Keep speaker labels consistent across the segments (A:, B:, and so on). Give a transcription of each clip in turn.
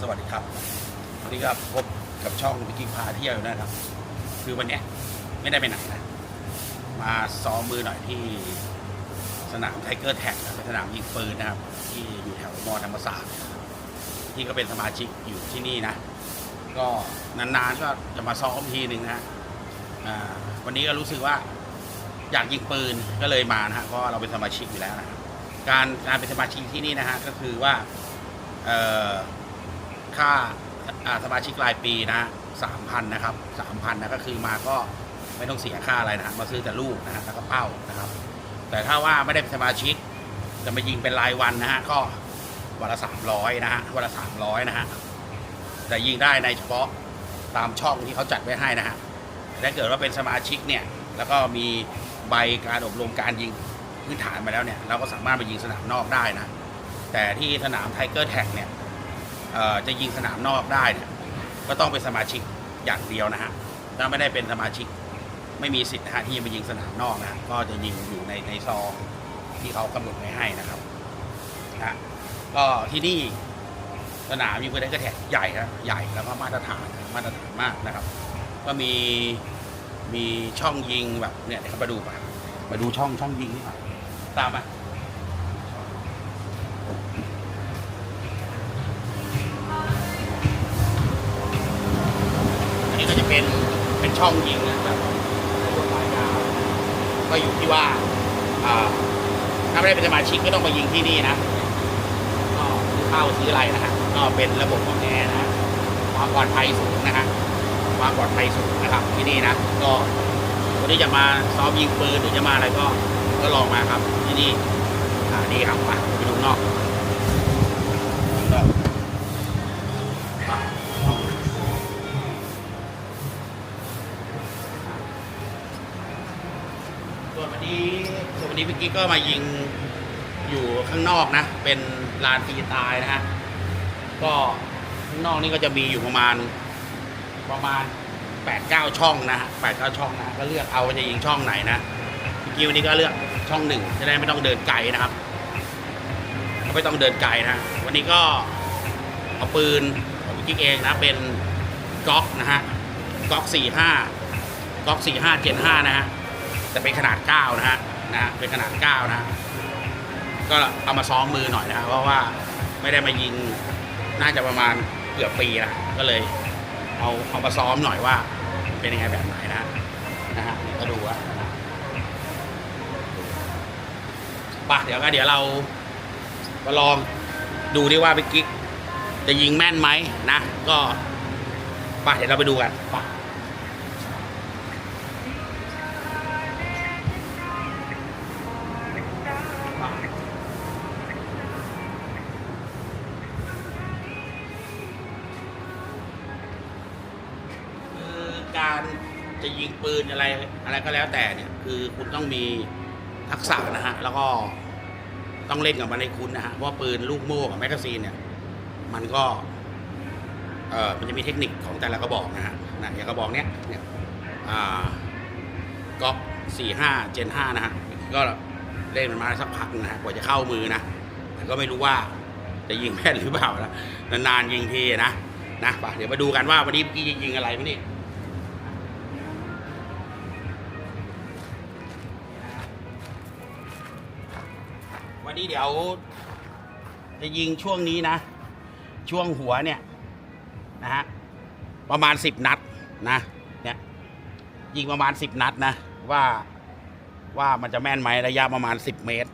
A: สวัสดีครับวันนี้ก็พบกับช่องวิกิพาเที่ยวนะครับ คือวันนี้ไม่ได้ไปไหนนะมาซ้อมมือหน่อยที่สนามไทเกอร์แท็กเป็นสนามยิงปืนนะครับ ที่อยู่แถวมอธรรมศาสตร์ที่ก็เป็นสมาชิกอยู่ที่นี่นะ ก็นานๆก็จะมาซ้อมทีหนึ่งนะวันนี้ก็รู้สึกว่าอยากยิงปืนก็เลยมานะฮะเพราะเราเป็นสมาชิกอยู่แล้วนะการการเป็นสมาชิกที่นี่นะฮะก็คือว่า ค่าสมาชิกรายปีนะสามพันนะครับสามพันนะก็คือมาก็ไม่ต้องเสียค่าอะไรนะมาซื้อแต่ลูกนะฮะแล้วก็เป้านะครับ แต่ถ้าว่าไม่ได้เป็นสมาชิกจะมายิงเป็นรายวันนะฮะก็วันละสามร้อยนะฮะวันละสามร้อยนะฮะแต่ยิงได้ในเฉพาะตามช่องที่เขาจัดไว้ให้นะฮะแต่ถ้าเกิดว่าเป็นสมาชิกเนี่ยแล้วก็มีใบการอบรมการยิงพื้นฐานมาแล้วเนี่ยเราก็สามารถไปยิงสนามนอกได้นะ แต่ที่สนามไทเกอร์แท็กเนี่ยจะยิงสนามนอกได้เนี่ยก็ต้องเป็นสมาชิกอย่างเดียวนะฮะถ้าไม่ได้เป็นสมาชิกไม่มีสิทธิ์นะฮะที่จะไปยิงสนามนอกนะก็จะยิงอยู่ในในซองที่เขากำหนดไว้ให้นะครับนะก็ที่นี่สนามยิงปืนไทเกอร์แท็กใหญ่นะใหญ่แล้วก็มาตรฐานมาตรฐานมากนะครับ ก็มีมีช่องยิงแบบเนี่ยเดี๋ยวมาดูไปมาดูช่องช่องยิงนี่หน่อยตามมา เป็นเป็นช่องยิงนะครับายาวก็อยู่ที่ว่าถ้าไม่ได้เป็นสมาชิกก็ต้องมายิงที่นี่นะก็ซื้อข้าวซื้ออะไรนะฮะก็เป็นระบบของแอร์นะความปลอดภัยสูงนะฮะความปลอดภัยสูงนะครับที่นี่นะก็คนที่จะมาซ้อมยิงปืนหรือจะมาอะไรก็ก็ลองมาครับที่นี่อ่าดีครับมาไปดูนอก นวันนี้วันนี้พี่กิ๊กก็มายิงอยู่ข้างนอกนะ เป็นลานฟรีตล์นะฮะ ก็ข้างนอกนี่ก็จะมีอยู่ประมาณประมาณ8ปดเก้าช่องนะฮะแปดเก้าช่องนะก็เลือกเอาว่าจะยิงช่องไหนนะพี่กิ๊วันนี้ก็เลือกช่องหนึ่งจะได้ไม่ต้องเดินไกลนะครับไม่ต้องเดินไกลนะ วันนี้ก็เอาปืนของพี่กิ๊กเองนะเป็นก๊อกนะฮะก๊อกสี่ห้าก๊อกสี่ห้าเจ็ดห้านะฮะ แต่เป็นขนาด 9 นะฮะนะฮะเป็นขนาด 9นะฮะก็เอามาซ้อมมือหน่อยนะเพราะว่าไม่ได้มายิงน่าจะประมาณเกือบปีนะก็เลย เอาเอามาซ้อมหน่อยว่า เป็นยังไงแบบไหนนะนะฮะก็ดูว่าป่ะเดี๋ยวก็เดี๋ยวเรามาลองดูดิว่าไปกิ๊กจะยิงแม่นไหมนะ ก็ป่ะเดี๋ยวเราไปดูกันป่ะ จะยิงปืนอะไรอะไรก็แล้วแต่เนี่ย คือคุณต้องมีทักษะนะฮะ แล้วก็ต้องเล่นกับมันให้คุ้นนะฮะเพราะปืนลูกโม่กับแมกกาซีนเนี่ย มันก็ เออมันจะมีเทคนิคของแต่ละกระบอกนะฮะนะอย่างกระบอกเนี้ยเนี่ยอ่าก๊อกสี่ห้าเจนห้านะฮะก็เล่นมันมาสักพักนะฮะกว่าจะเข้ามือนะแต่ก็ไม่รู้ว่าจะยิงแม่นหรือเปล่านะนานๆยิงทีนะนะไปเดี๋ยวมาดูกันว่าวันนี้พี่ยิงอะไรวะนี่ วันนี้เดี๋ยว จะยิงช่วงนี้นะ ช่วงหัวเนี่ยนะฮะประมาณสิบนัดนะเนี่ยยิงประมาณสิบนัดนะ ว่าว่ามันจะแม่นไหมระยะประมาณสิบเมตร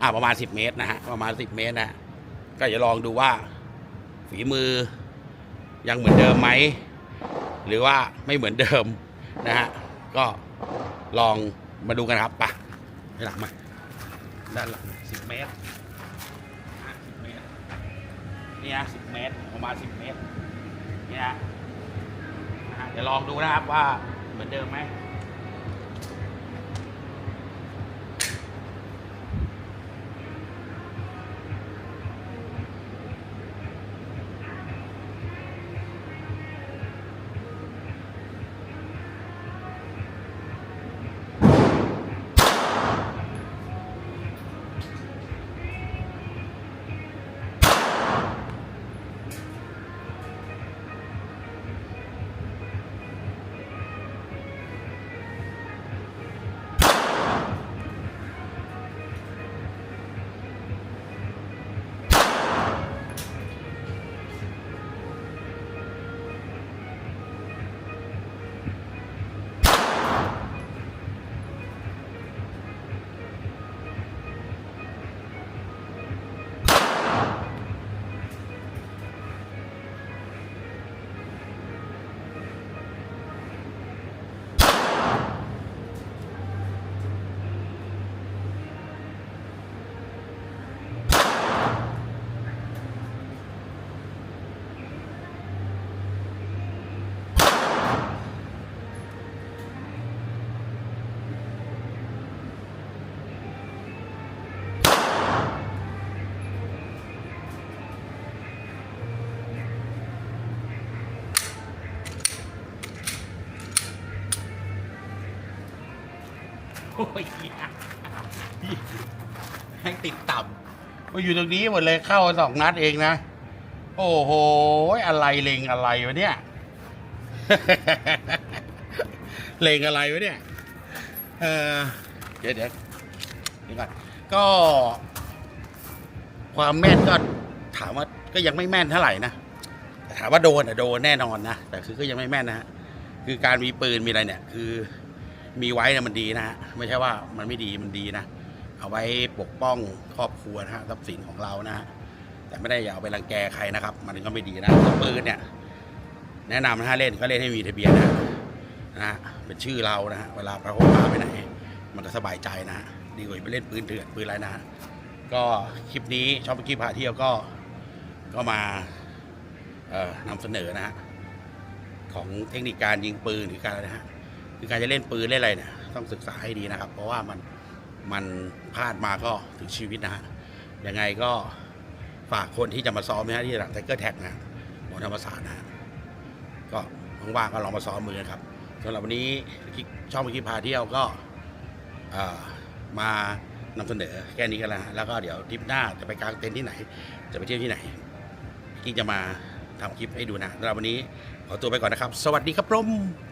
A: อ่าประมาณสิบเมตรนะฮะประมาณสิบเมตรนะฮะก็จะลองดูว่า ฝีมือยังเหมือนเดิมไหมหรือว่าไม่เหมือนเดิมนะฮะก็ลองมาดูกันครับไปะให้หลังมา ด้านหลังสิบเมตรสิบเมตรนี่นะสิบเมตรประมาณสิบเมตรนี่นะนะฮะเดี๋ยวลองดูนะครับว่าเหมือนเดิมไหม อ้ยเหี้ยให้ติดต่ำมาอยู่ตรงนี้หมดเลยเข้าสองนัดเองนะ โอ้โห อะไรเลงอะไรวะเนี่ย เลงอะไรวะเนี่ย เออเดี๋ยวเดี๋ยวเดี๋ยวก่อนก็ ความแม่นก็ถามว่าก็ยังไม่แม่นเท่าไหร่นะแต่ถามว่าโดนอะโดนแน่นอนนะแต่คือก็ยังไม่แม่นนะฮะคือการมีปืนมีอะไรเนี่ย คือ มีไว้นี่ยมันดีนะฮะไม่ใช่ว่ามันไม่ดีมันดีนะ เอาไว้ปกป้องครอบครัวนะฮะทรัพย์สินของเรานะฮะแต่ไม่ได้อย่าเอาไปรังแกใครนะครับ มันก็ไม่ดีนะปืนเนี่ยแนะนำนะฮะเล่นก็เล่นให้มีทะเบียนนะนะฮะเป็นชื่อเรานะฮะเวลาไปพบปาไปไหนมันก็สบายใจนะฮะดีกว่าไปเล่นปืนเถื่อนปืนอะไรนะฮะก็คลิปนี้ชอบไปคลิปพาเที่ยวก็ก็มาเอ่อนำเสนอนะฮะของเทคนิคการยิงปืนหรือการอะไรนะฮะ คือการจะเล่นปืนเล่นอะไรเนี่ยต้องศึกษาให้ดีนะครับ เพราะว่ามันมันพลาดมาก็ถึงชีวิตนะฮะยังไงก็ฝากคนที่จะมาซ้อมนะฮะที่หลังไทเกอร์แท็กนะหมอธรรมศาสตร์นะฮะก็ว่างๆก็ลองมาซ้อมมือกันครับสำหรับวันนี้ช่องมิกิพาเที่ยวก็เอ่อมานำเสนอแค่นี้กันละแล้วก็เดี๋ยวทริปหน้าจะไปกางเต็นท์ที่ไหน จะไปเที่ยวที่ไหนกิ๊กจะมาทำคลิปให้ดูนะสำหรับวันนี้ขอตัวไปก่อนนะครับ สวัสดีครับผม